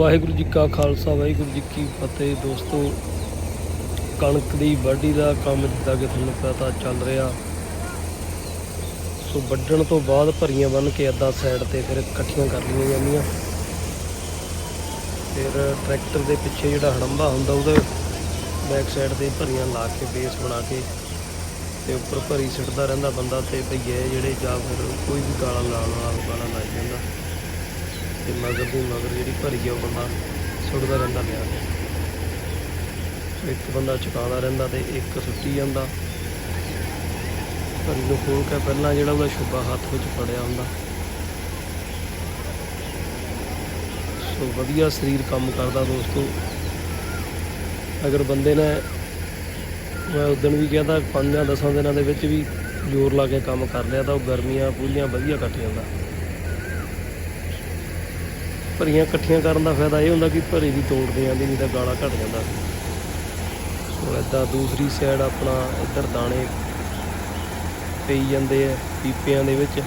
ਵਾਹਿਗੁਰੂ ਜੀ ਕਾ ਖਾਲਸਾ, ਵਾਹਿਗੁਰੂ ਜੀ ਕੀ ਫਤਿਹ। ਦੋਸਤੋ, ਕਣਕ ਦੀ ਵਾਢੀ ਦਾ ਕੰਮ ਜਿੱਦਾਂ ਕਿ ਤੁਹਾਨੂੰ ਪਤਾ ਚੱਲ ਰਿਹਾ। ਸੋ ਵੱਢਣ ਤੋਂ ਬਾਅਦ ਭਰੀਆਂ ਬੰਨ ਕੇ ਅੱਧਾ ਸਾਈਡ ਤੇ ਫਿਰ ਇਕੱਠੀਆਂ ਕਰ ਲਈਆਂ ਜਾਂਦੀਆਂ। ਫਿਰ ਟਰੈਕਟਰ ਦੇ ਪਿੱਛੇ ਜਿਹੜਾ ਹੜੰਬਾ ਹੁੰਦਾ, ਉਹਦੇ ਬੈਕ ਸਾਈਡ ਤੇ ਭਰੀਆਂ ਲਾ ਕੇ ਬੇਸ ਬਣਾ ਕੇ ਤੇ ਉੱਪਰ ਭਰੀ ਸਿੱਟਦਾ ਰਹਿੰਦਾ ਬੰਦਾ ਤੇ ਭਈਏ ਜਿਹੜੇ ਜਾਂ ਫਿਰ ਕੋਈ ਵੀ ਗਾਲਾਂ ਲਾਉਣ ਵਾਲਾ ਉਹ ਗਾਲਾਂ ਲਾਈ ਜਾਂਦਾ। ਤੇ ਮਗਰ ਦੀ ਮਗਰ ਜਿਹੜੀ ਭਰੀ ਆ ਉਹ ਬੰਦਾ ਸੁੱਟਦਾ ਰਹਿੰਦਾ ਲਿਆ ਕੇ ਇੱਕ ਬੰਦਾ ਚੁਕਾਉਂਦਾ ਰਹਿੰਦਾ ਤੇ ਇੱਕ ਸੁੱਟੀ ਜਾਂਦਾ। ਭਰੀ ਨੂੰ ਖੋਲ ਕੇ ਪਹਿਲਾਂ ਜਿਹੜਾ ਉਹਦਾ ਛੁੱਬਾ ਹੱਥ ਵਿੱਚ ਫੜਿਆ ਹੁੰਦਾ। ਸੋ ਵਧੀਆ ਸਰੀਰ ਕੰਮ ਕਰਦਾ ਦੋਸਤੋ। ਅਗਰ ਬੰਦੇ ਨੇ, ਮੈਂ ਉਦੋਂ ਵੀ ਕਿਹਾ ਤਾਂ ਪੰਜਾਂ ਦਸਾਂ ਦਿਨਾਂ ਦੇ ਵਿੱਚ ਵੀ ਜ਼ੋਰ ਲਾ ਕੇ ਕੰਮ ਕਰ ਲਿਆ ਤਾਂ ਉਹ ਗਰਮੀਆਂ ਪੂਰੀਆਂ ਵਧੀਆ ਕੱਟ ਜਾਂਦਾ। ਭਰੀਆਂ ਇਕੱਠੀਆਂ ਕਰਨ ਦਾ ਫਾਇਦਾ ਇਹ ਹੁੰਦਾ ਕਿ ਭਰੀ ਦੀ ਤੋੜਦੇ ਜਾਂਦੀ ਨਹੀਂ ਤਾਂ ਗਾਲਾ ਘਟ ਜਾਂਦਾ। ਸੋ ਏਦਾਂ ਦੂਸਰੀ ਸਾਈਡ ਆਪਣਾ ਇੱਧਰ ਦਾਣੇ ਪਈ ਜਾਂਦੇ ਆ ਪੀਪਿਆਂ ਦੇ ਵਿੱਚ।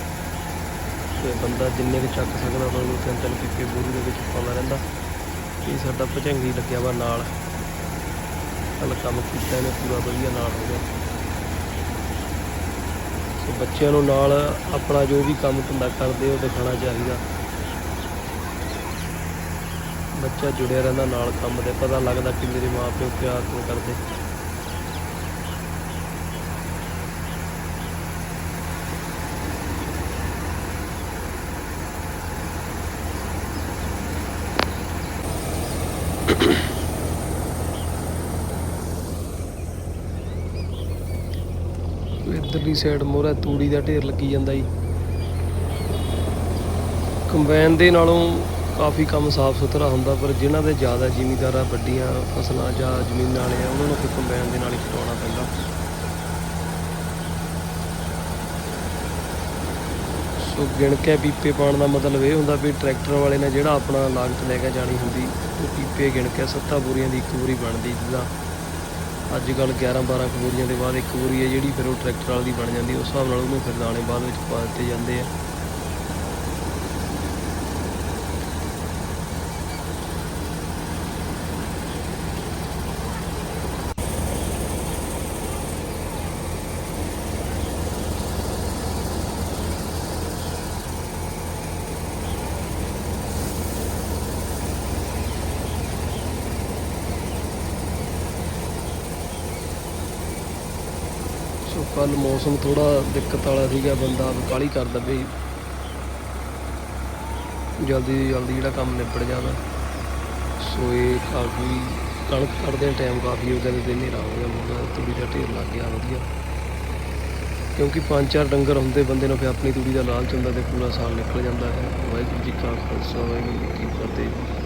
ਤੇ ਬੰਦਾ ਜਿੰਨੇ ਕੁ ਚੱਕ ਸਕਦਾ ਉਹਨਾਂ ਨੂੰ ਤਿੰਨ ਤਿੰਨ ਪੀਪੇ ਬੋਰੀ ਦੇ ਵਿੱਚ ਪਾਉਂਦਾ ਰਹਿੰਦਾ। ਇਹ ਸਾਡਾ ਭਜੰਗੀ ਲੱਗਿਆ ਵਾ ਨਾਲ। ਕੱਲ ਕੰਮ ਕੀਤਾ ਇਹਨੇ ਪੂਰਾ ਵਧੀਆ ਨਾਲ ਹੋ ਗਿਆ। ਸੋ ਬੱਚਿਆਂ ਨੂੰ ਨਾਲ ਆਪਣਾ ਜੋ ਵੀ ਕੰਮ ਧੰਦਾ ਕਰਦੇ ਉਹ ਦਿਖਾਉਣਾ ਚਾਹੀਦਾ। ਬੱਚਾ ਜੁੜਿਆ ਰਹਿੰਦਾ ਨਾਲ ਕੰਮ ਦੇ ਪਤਾ ਲੱਗਦਾ ਕਿ ਮੇਰੇ ਮਾਪਿਓ ਪਿਆਰ ਕਿਉਂ ਕਰਦੇ। ਇਧਰਲੀ ਸਾਈਡ ਮੋਹਰਾ ਤੂੜੀ ਦਾ ਢੇਰ ਲੱਗੀ ਜਾਂਦਾ ਜੀ। ਕੰਬਾਈਨ ਦੇ ਨਾਲੋਂ ਕਾਫੀ ਕੰਮ ਸਾਫ਼ ਸੁਥਰਾ ਹੁੰਦਾ, ਪਰ ਜਿਨ੍ਹਾਂ ਦੇ ਜ਼ਿਆਦਾ ਜ਼ਿਮੀਦਾਰਾਂ ਵੱਡੀਆਂ ਫਸਲਾਂ ਜਾਂ ਜ਼ਮੀਨਾਂ ਵਾਲੇ ਆ, ਉਹਨਾਂ ਨੂੰ ਫਿਰ ਕੰਬਾਈਨ ਦੇ ਨਾਲ ਹੀ ਕਟਾਉਣਾ ਪੈਂਦਾ। ਸੋ ਗਿਣ ਕੇ ਪੀਪੇ ਪਾਉਣ ਦਾ ਮਤਲਬ ਇਹ ਹੁੰਦਾ ਵੀ ਟਰੈਕਟਰ ਵਾਲੇ ਨੇ ਜਿਹੜਾ ਆਪਣਾ ਲਾਗਤ ਲੈ ਕੇ ਜਾਣੀ ਹੁੰਦੀ, ਉਹ ਪੀਪੇ ਗਿਣ ਕੇ ਸੱਤਾਂ ਬੋਰੀਆਂ ਦੀ ਇੱਕ ਬੋਰੀ ਬਣਦੀ ਜਿੱਦਾਂ ਅੱਜ ਕੱਲ 11 12 ਬੋਰੀਆਂ ਦੇ ਬਾਅਦ ਇੱਕ ਬੋਰੀ ਹੈ ਜਿਹੜੀ ਫਿਰ ਉਹ ਟਰੈਕਟਰ ਵਾਲੀ ਦੀ ਬਣ ਜਾਂਦੀ, ਉਸ ਹਿਸਾਬ ਨਾਲ ਉਹਨੂੰ ਫਿਰ ਦਾਣੇ ਬਾਅਦ ਵਿੱਚ ਪਾ ਦਿੱਤੇ ਜਾਂਦੇ ਆ। ਸੋ ਕੱਲ ਮੌਸਮ ਥੋੜਾ ਦਿੱਕਤ ਵਾਲਾ ਸੀਗਾ, ਬੰਦਾ ਕਾਲੀ ਕਰ ਦਵੇ ਜਲਦੀ ਤੋਂ ਜਲਦੀ ਜਿਹੜਾ ਕੰਮ ਨਿਬੜ ਜਾਂਦਾ ਸੋ ਇਹ ਕਾਫੀ ਕਣਕ ਕੱਢਦੇ ਟਾਈਮ ਕਾਫੀ ਹੋ ਗਿਆ ਤੇ ਦਿਨ ਹਨੇਰਾ ਹੋ ਗਿਆ ਮੁੰਡਾ ਤੂੜੀ ਦਾ ਢੇਰ ਲੱਗ ਗਿਆ, ਵਧੀਆ। ਕਿਉਂਕਿ ਪੰਜ ਚਾਰ ਡੰਗਰ ਹੁੰਦੇ, ਬੰਦੇ ਨੂੰ ਫਿਰ ਆਪਣੀ ਤੂੜੀ ਦਾ ਲਾਲਚ ਹੁੰਦਾ ਤੇ ਪੂਰਾ ਸਾਲ ਨਿਕਲ ਜਾਂਦਾ ਹੈ। ਵਾਹਿਗੁਰੂ ਜੀ ਕਾ ਖਾਲਸਾ, ਵਾਹਿਗੁਰੂ ਜੀ ਕੀ ਫਤਿਹ।